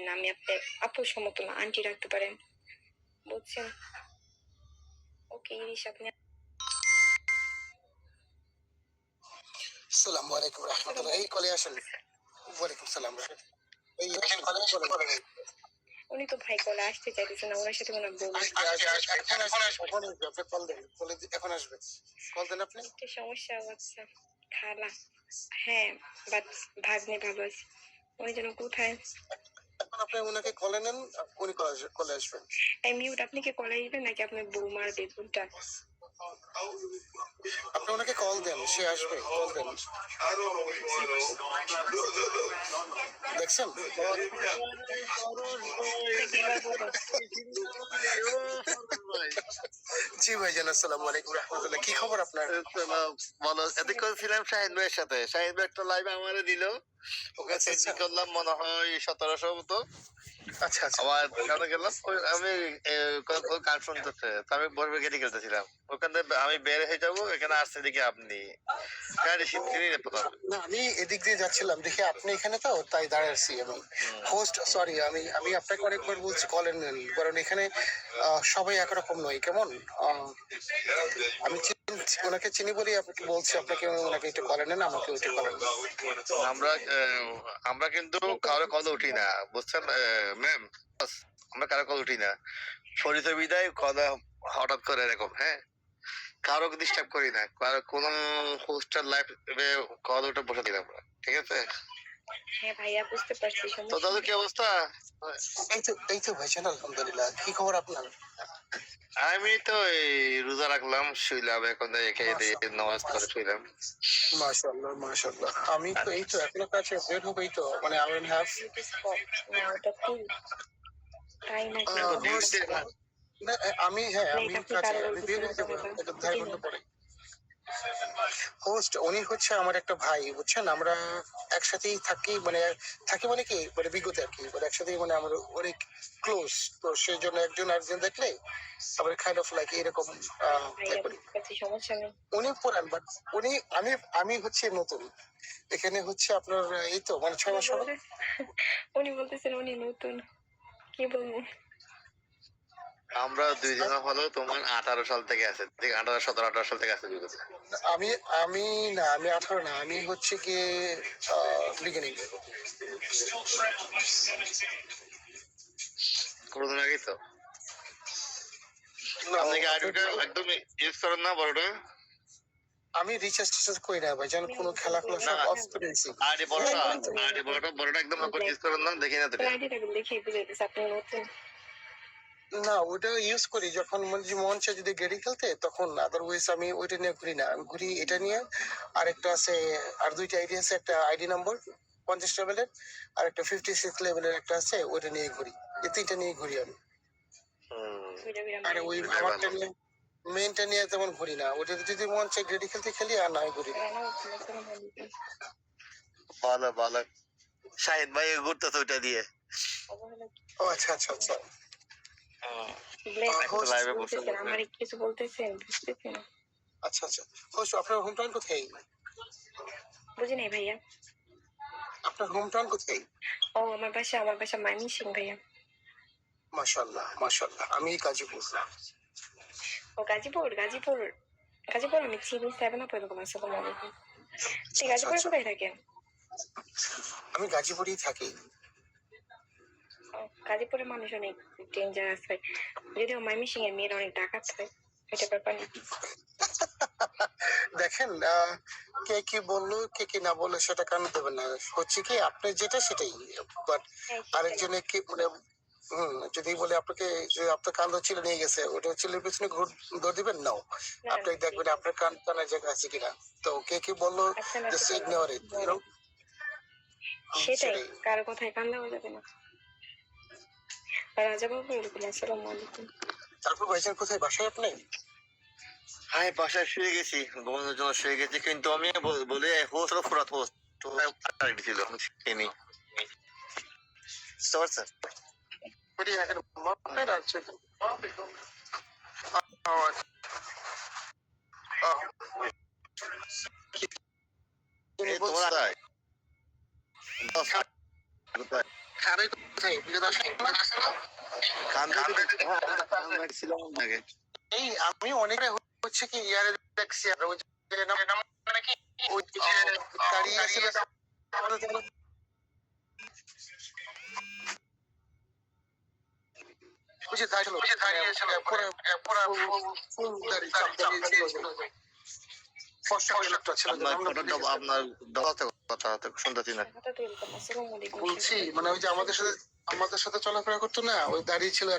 না। আমি আপনার আপুর সমতুল্য আন্টি রাখতে পারেন। বুঝছেন? ওকে ইরিশ আপনি সালাম আলাইকুম রহমতুল্লাহ। এই কলে আসেন। ওয়ালাইকুম সালাম। এই কলে আসেন উনি তো ভাই কলে আসতে চাইতেছেন না ওনার সাথে ওনার বউ এখন আসবে, আপনি কল দেন কলে এখন আসবে। কল দেন আপনি। একটা সমস্যা হচ্ছে খালা। হ্যাঁ বাট ভাগ্নে ভালো আছে। উনি যেন কোথায়? এখন আপনি ওনাকে কলে নেন, উনি কলে আসবে- কলে আসবেন। মিউট আপনি কি কলে আসবেন নাকি আপনার বউ বেতনটা আপনি ওনাকে কল দেন সে আসবে কল দেন। দেখছেন? জি ভাইজান আসসালামু আলাইকুম রহমতুল্লাহ। কি খবর আপনার? এতক্ষণ ছিলাম শাহিদ ভাইয়ের সাথে। শাহিদ ভাই একটা লাইভ আমারে দিল। ওকে আচ্ছা, আচ্ছা। করলাম মনে হয় সতেরোশো মতো। আচ্ছা আচ্ছা। দোকানে গেলাম। আমি গান শুনতেছে আমি বলবে গেটে খেলতেছিলাম। ওখানে আমি বের হয়ে যাব এখানে আসছে দিকে আপনি। না আমি এদিক দিয়ে যাচ্ছিলাম দেখি আপনি এখানে তো? তাই আছি আমি। হোস্ট সরি আমি আমি আপনাকে অনেকবার বলছি কলেন নেন কারণ এখানে সবাই একরকম নয় কেমন? আমি ওনাকে চিনি বলি আপনাকে বলছি আপনাকে ওনাকে একটু কলেন নেন আমাকে একটু কলেন আমরা আমরা কিন্তু কারও কল উঠি না বুঝছেন? ম্যাম আমরা কারও কল উঠি না। ফরিত বিদায় কথা হঠাৎ করে এরকম হ্যাঁ? কারও ডিস্টার্ব করি না। কারও কোনো হোস্টার লাইফ কল উঠে বসে দিলাম আমরা ঠিক আছে? হ্যাঁ ভাইয়া বুঝতে পারছি তো দাদু কি অবস্থা? এই তো এই তো ভাইজান আলহামদুলিল্লাহ। কি খবর আপনার? আমি তো এই রোজা রাখলাম শুইলাম এখন খেয়ে দিয়ে নামাজ করে শুইলাম। মাশাআল্লাহ মাশাআল্লাহ। আমি তো এই তো এখনও কাছে বের হব এই তো মানে আই উইল হ্যাভ না না, আমি হ্যাঁ আমি কাছে আমি পরে হোস্ট উনি হচ্ছে আমার একটা ভাই বুঝছেন? আমরা একসাথেই থাকি মানে থাকি মানে কি? মানে বিগত আর কি মানে একসাথেই মানে আমরা অনেক ক্লোজ তো সেই জন্য একজন একজন দেখলে আমরা কাইন্ড অফ লাইক এরকম উনি পুরান বাট উনি আমি আমি হচ্ছে নতুন। এখানে হচ্ছে আপনার এই তো মানে ছয় মাস হবে উনি বলতেছেন উনি নতুন। কি বলব? আমরা দুইজন হলো তোমার আঠারো সাল থেকে আছে ঠিক আঠারো সতেরো আঠারো সাল থেকে আছে আমি আমি না আমি আঠারো না আমি হচ্ছে কি বিগিনিং কোনোদিন আগে তো? আপনি কি আইডিটা একদম ইউজ করেন না বড়টা? আমি রিচার্জ টিচার্জ করি না ভাই যেন কোনো খেলা খেলা সব অফ করে দিয়েছি আইডি বড়টা আইডি বড়টা বড়টা একদম ইউজ করেন না দেখি না তো। আইডিটাকে দেখেই বুঝাইতেছে আপনি নতুন না ওটা ইউজ করি। যখন মনে চায় যদি গেড়ি খেলতে তখন আদারওয়াইজ আমি ওইটা নিয়ে ঘুরি না। ঘুরি এটা নিয়ে। আরেকটা আছে আর দুইটা আইডি আছে একটা আইডি নম্বর পঞ্চাশ লেভেলের আর একটা ফিফটি সিক্স লেভেলের একটা আছে ওইটা নিয়ে ঘুরি। এই তিনটা নিয়ে ঘুরি আমি। আর ওই আমারটা নিয়ে মেনটা নিয়ে তেমন ঘুরি না। ওটাতে যদি মন চায় গেড়ি খেলতে খেলি আর না ঘুরি না। ভালো ভালো। শাহিদ ভাই ঘুরতেছে ওইটা দিয়ে। ও আচ্ছা আচ্ছা আচ্ছা। আমার কিছু বলতেছেন বুঝতেছেন? আচ্ছা আচ্ছা। হোস্ট আপনার হোম টাউন কোথায়? বুঝি নাই ভাইয়া। আপনার হোম টাউন কোথায়? ও আমার বাসা আমার বাসা মাইমি সিং ভাইয়া। মাশাল্লাহ মাশাল্লাহ আমি গাজীপুর। ও গাজীপুর গাজীপুর গাজীপুর আমি চিনি সেভেন আপ এরকম আসসালাম আলাইকুম ঠিক গাজীপুরে আচ্ছা। কোথায় থাকেন? আমি গাজীপুরেই থাকি। গাজীপুরে মানুষ অনেক ডেঞ্জারাস হয় যদিও মাইমি সিং এর মেয়েরা অনেক ডাকাত হয় এটা ব্যাপার না। দেখেন কে কি বলল কে কি না বলল সেটা কান দেবেন না? হচ্ছে কি আপনি যেটা সেটাই বাট হ্যাঁ, আরেকজনে কি মানে হম যদি বলে আপনাকে আপনার কান ছিল নিয়ে গেছে ওটা ছেলের পিছনে ঘুর দৌড় দিবেন? নাও না, আপনি দেখবেন আপনার কান কানের জায়গা আছে কিনা। তো কে কি বলল আচ্ছা, জাস্ট ইগনোর ইট সেটাই। কারও কথায় কান দেওয়া যাবে না। রাজা বাবু এরকম আসসালাম আলাইকুম তারপর ভাইজান কোথায়? বাসায় আপনি? আমি বাসায় শুয়ে গেছি। ঘুমানোর জন্য শুয়ে গেছি কিন্তু আমি বল- হলো ফুরাত হোস্ট। ছিল চিনি বুঝতে পারছেন বলি কোথায়? না? আগে। এই আমি অনেক হচ্ছে কি ইয়ারে দেখছি আর ওই যে নাম মানে ওই দাঁড়িয়ে যে দাঁড়িয়ে ছিল পুরো পুরো ফুল দাঁড়িয়ে বলছি মানে ওই যে আমাদের সাথে আমাদের সাথে চলাফেরা করতো না ওই দাঁড়িয়ে ছিল